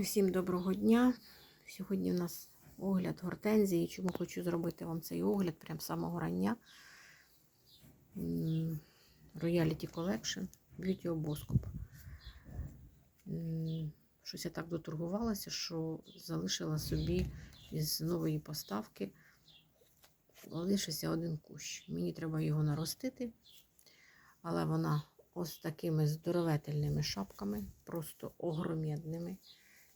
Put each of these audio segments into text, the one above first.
Всім доброго дня. Сьогодні у нас огляд гортензії. Чому хочу зробити вам цей огляд прямо з самого рання. М, Royalty Collection Beauty Обоскоп. Щось я так доторгувалася, що залишила собі із нової поставки. Залишився один кущ. Мені треба його наростити, але вона ось такими здоровительними шапками, просто огромедними.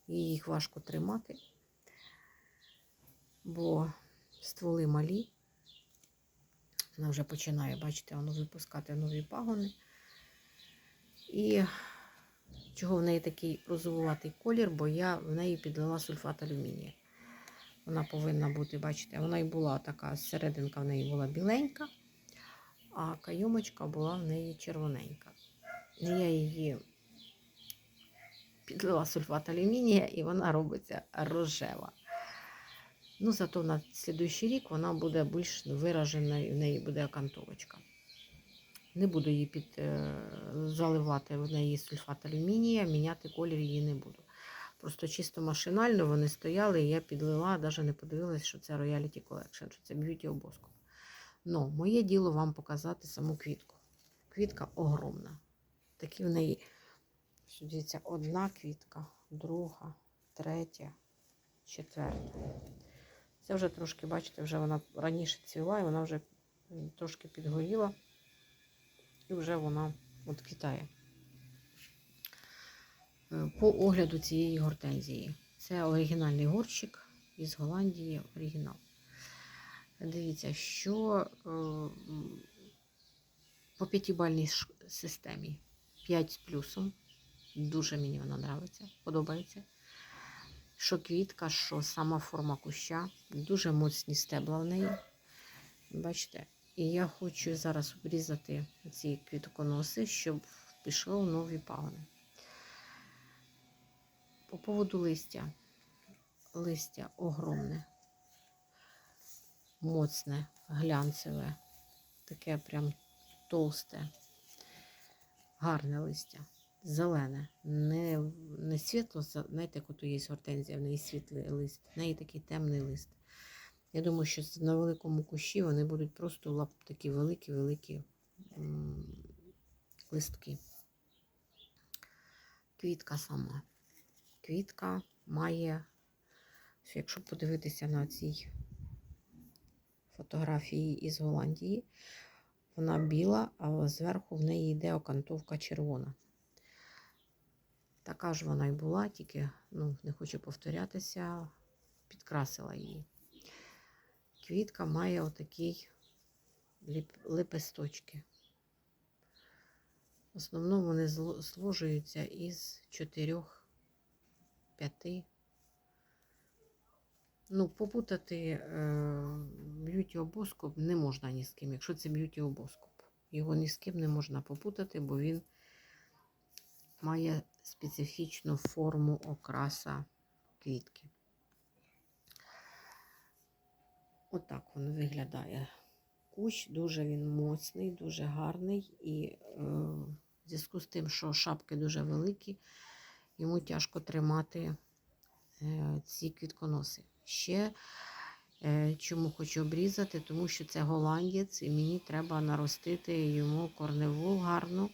І їх важко тримати, бо стволи малі. Вона вже починає, бачите, воно випускати нові пагони. І чого в неї такий розовуватий колір, бо я в неї підлила сульфат алюмінія. Вона повинна бути, бачите, вона і була така, серединка в неї була біленька, а кайомочка була в неї червоненька. І Я її підлила сульфат алюмінія і вона робиться рожева. Ну, зато на слідуючий рік вона буде більш виражена, і в неї буде окантовочка. Не буду її під, е, заливати в неї сульфат алюмінія, міняти колір її не буду. Просто чисто машинально вони стояли, і я підлила, навіть не подивилась, що це Royalty Collection, що це Beauty обоску. Ну, моє діло вам показати саму квітку. Квітка огромна. Такі в неї Дивіться, одна квітка, друга, третя, четверта. Це вже трошки, бачите, вже вона раніше цвіла, і вона вже трошки підгоріла. І вже вона от квітає. Е, По огляду цієї гортензії. Це оригінальний горщик із Голландії оригінал. Дивіться, що е, по п'ятибальній системі 5 з плюсом. Дуже мені вона подобається, подобається. Що квітка, що сама форма куща. Дуже моцні стебла в неї. Бачите? І я хочу зараз обрізати ці квітконоси, щоб пішло нові пагони. По поводу листя. Листя огромне, моцне, глянцеве, таке прям толсте, гарне листя зелене, не, не світло, знаєте, як ото є гортензія, в неї світлий лист, в неї такий темний лист. Я думаю, що на великому кущі вони будуть просто лап, такі великі-великі листки. Квітка сама. Квітка має, якщо подивитися на цій фотографії із Голландії, вона біла, а зверху в неї йде окантовка червона. Така ж вона й була, тільки ну, не хочу повторятися, підкрасила її. Квітка має отакі лепесточки. В основному вони зло- зложуються із чотирьох, п'яти. Ну, попутати е, б'юті обоскоп не можна ні з ким, якщо це б'юті обоскоп. Його ні з ким не можна попутати, бо він має специфічну форму окраса квітки. Отак він виглядає. Кущ дуже він моцний, дуже гарний, і е, в зв'язку з тим, що шапки дуже великі, йому тяжко тримати е, ці квітконоси. Ще е, чому хочу обрізати, тому що це голландець, і мені треба наростити йому корневу гарну,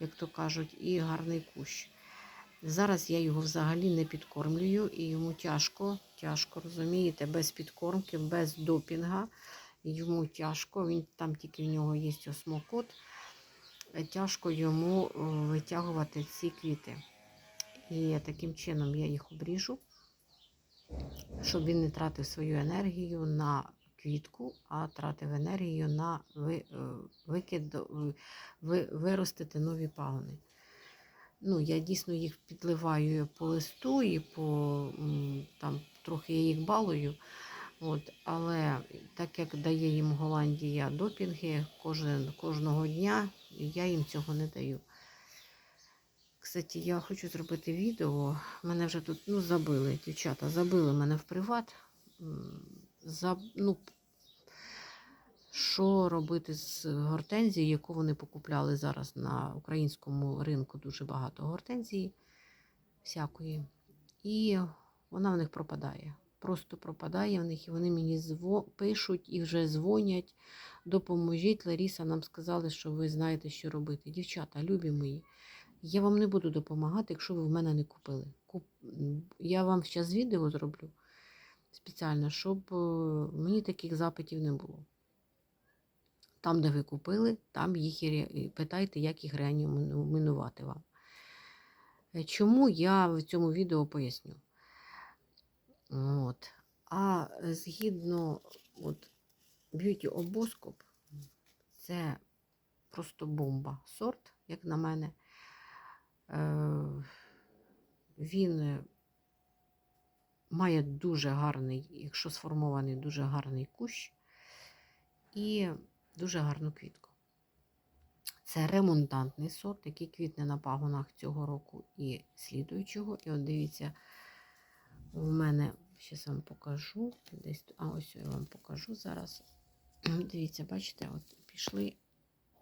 як то кажуть, і гарний кущ. Зараз я його взагалі не підкормлюю, і йому тяжко, тяжко, розумієте, без підкормки, без допінга. Йому тяжко, він там тільки в нього є осмокот. Тяжко йому е, витягувати ці квіти. І таким чином я їх обріжу, щоб він не тратив свою енергію на квітку, а тратив енергію на ви- е, викид, ви- виростити нові пагони. Ну, я дійсно їх підливаю по листу і по там трохи я їх балую. От, але так як дає їм Голландія допінги кожен, кожного дня, я їм цього не даю. Кстати, я хочу зробити відео. Мене вже тут ну, забили, дівчата, забили мене в приват. За, ну, що робити з гортензією, яку вони покупляли зараз на українському ринку дуже багато гортензії всякої. і вона в них пропадає. Просто пропадає в них, і вони мені зво... пишуть і вже дзвонять. Допоможіть. Ларіса нам сказали, що ви знаєте, що робити. Дівчата, любі мої, я вам не буду допомагати, якщо ви в мене не купили. Куп... Я вам зараз відео зроблю спеціально, щоб е, мені таких запитів не було. Там, де ви купили, там їх і питайте, як їх реанімувати вам. Е, Чому я в цьому відео поясню. От. А згідно от, Beauty обоскоп, це просто бомба сорт, як на мене. Е, він має дуже гарний, якщо сформований, дуже гарний кущ і дуже гарну квітку. Це ремонтантний сорт, який квітне на пагонах цього року і слідуючого. І от дивіться, у мене, зараз вам покажу. Десь, а ось я вам покажу зараз. Дивіться, бачите, от пішли,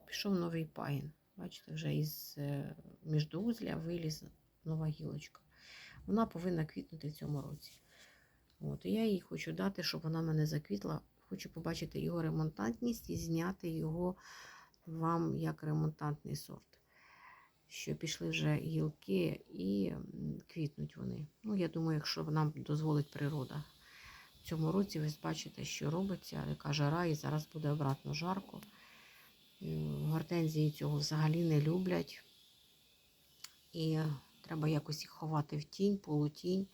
пішов новий пагін. Бачите, вже із е, міждоузля виліз нова гілочка. Вона повинна квітнути в цьому році. От, і я їй хочу дати, щоб вона мене заквітла. Хочу побачити його ремонтантність і зняти його вам як ремонтантний сорт. Що пішли вже гілки і квітнуть вони. Ну, я думаю, якщо нам дозволить природа. В цьому році ви бачите, що робиться, яка жара, і зараз буде обратно жарко. Гортензії цього взагалі не люблять. І треба якось їх ховати в тінь, полутінь.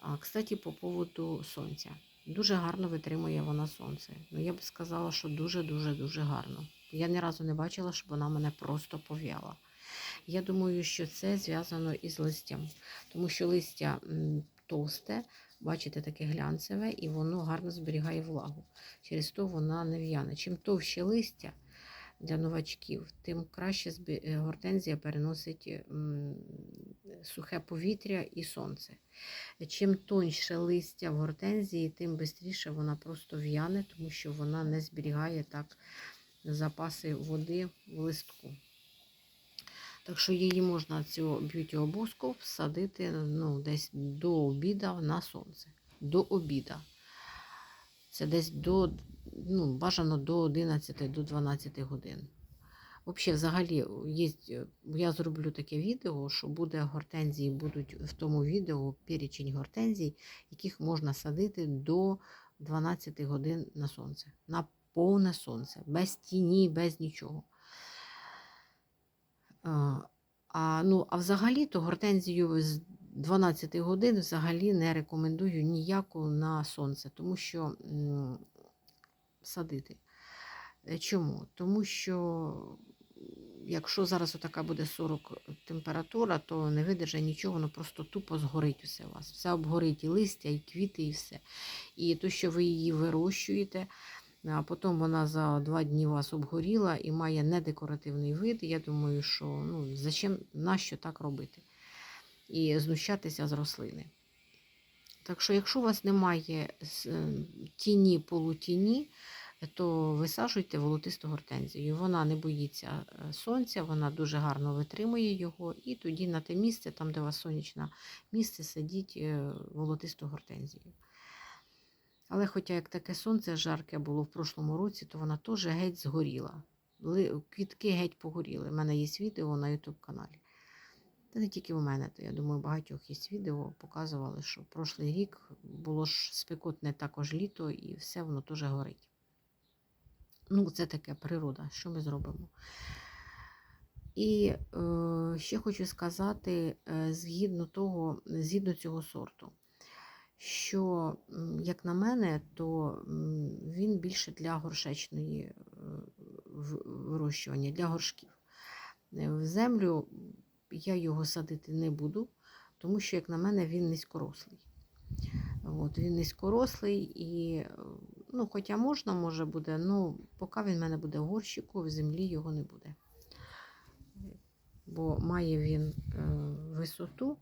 А, кстати, по поводу сонця. Дуже гарно витримує вона сонце. Ну, я б сказала, що дуже-дуже-дуже гарно. Я ні разу не бачила, щоб вона мене просто пов'яла. Я думаю, що це зв'язано із листям, тому що листя товсте, бачите, таке глянцеве, і воно гарно зберігає влагу. Через то вона не в'яне. Чим товще листя для новачків, тим краще е, гортензія переносить сухе повітря і сонце. Чим тоньше листя в гортензії, тим швидше вона просто в'яне, тому що вона не зберігає так запаси води в листку. Так що її можна цю б'юті обоску всадити ну, десь до обіда на сонце. До обіда. Це десь до, ну, бажано до 11 до 12 годин. Взагалі, взагалі, я зроблю таке відео, що буде гортензії, будуть в тому відео перечень гортензій, яких можна садити до 12 годин на сонце. На повне сонце, без тіні, без нічого. А, ну, а взагалі то гортензію з 12 годин взагалі не рекомендую ніяку на сонце, тому що садити. Е, Чому? Тому що якщо зараз отака буде 40 температура, то не видержить нічого, воно просто тупо згорить усе у вас. Все обгорить і листя, і квіти, і все. І то, що ви її вирощуєте, а потім вона за два дні вас обгоріла і має недекоративний вид. Я думаю, що ну, зачем, нащо так робити? І знущатися з рослини. Так що, якщо у вас немає е, тіні, полутіні, то висаджуйте волотисту гортензію. Вона не боїться е, сонця, вона дуже гарно витримує його, і тоді на те місце, там, де у вас сонячне місце, садіть е, волотисту гортензію. Але хоча як таке сонце жарке було в прошлому році, то вона теж геть згоріла. Квітки геть погоріли. У мене є відео на YouTube каналі. Та не тільки у мене, то я думаю, багатьох є відео показували, що прошлий рік було ж спекотне також літо, і все воно теж горить. Ну, це таке природа, що ми зробимо. І е, ще хочу сказати, е, згідно того, згідно цього сорту, що, як на мене, то він більше для горшечної е, вирощування, для горшків. Е, В землю я його садити не буду, тому що, як на мене, він низькорослий. От, він низькорослий і, ну, хоча можна, може буде, ну, поки він в мене буде горщику, в землі його не буде. Бо має він е, висоту,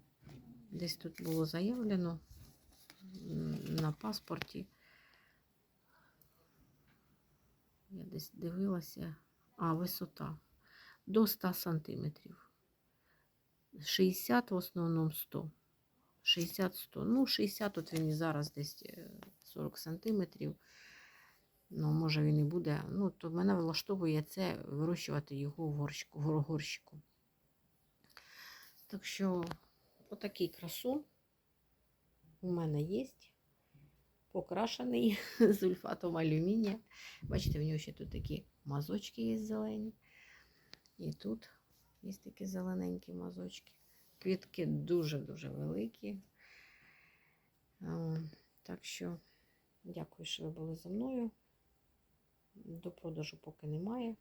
десь тут було заявлено на паспорті. Я десь дивилася. А, висота до 100 сантиметрів. 60 в основному 100. 60-100. Ну, 60 от він і зараз десь е, 40 сантиметрів. Ну, може він і буде. Ну, то мене влаштовує це вирощувати його в горщику. В горщику. Так що, отакий красун у мене є. Покрашений сульфатом алюмінія. Бачите, в нього ще тут такі мазочки є зелені. І тут є такі зелененькі мазочки. Квітки дуже-дуже великі. Так що, дякую, що ви були зі мною. До продажу поки немає.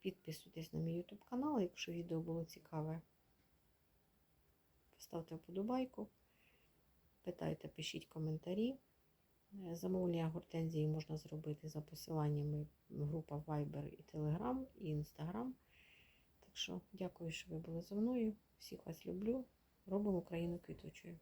Підписуйтесь на мій YouTube канал, якщо відео було цікаве. Поставте вподобайку. Питайте, пишіть коментарі. Замовлення гортензії можна зробити за посиланнями група Viber і Telegram і Instagram. Так що дякую, що ви були зі мною. Всіх вас люблю. Робимо Україну квітучою.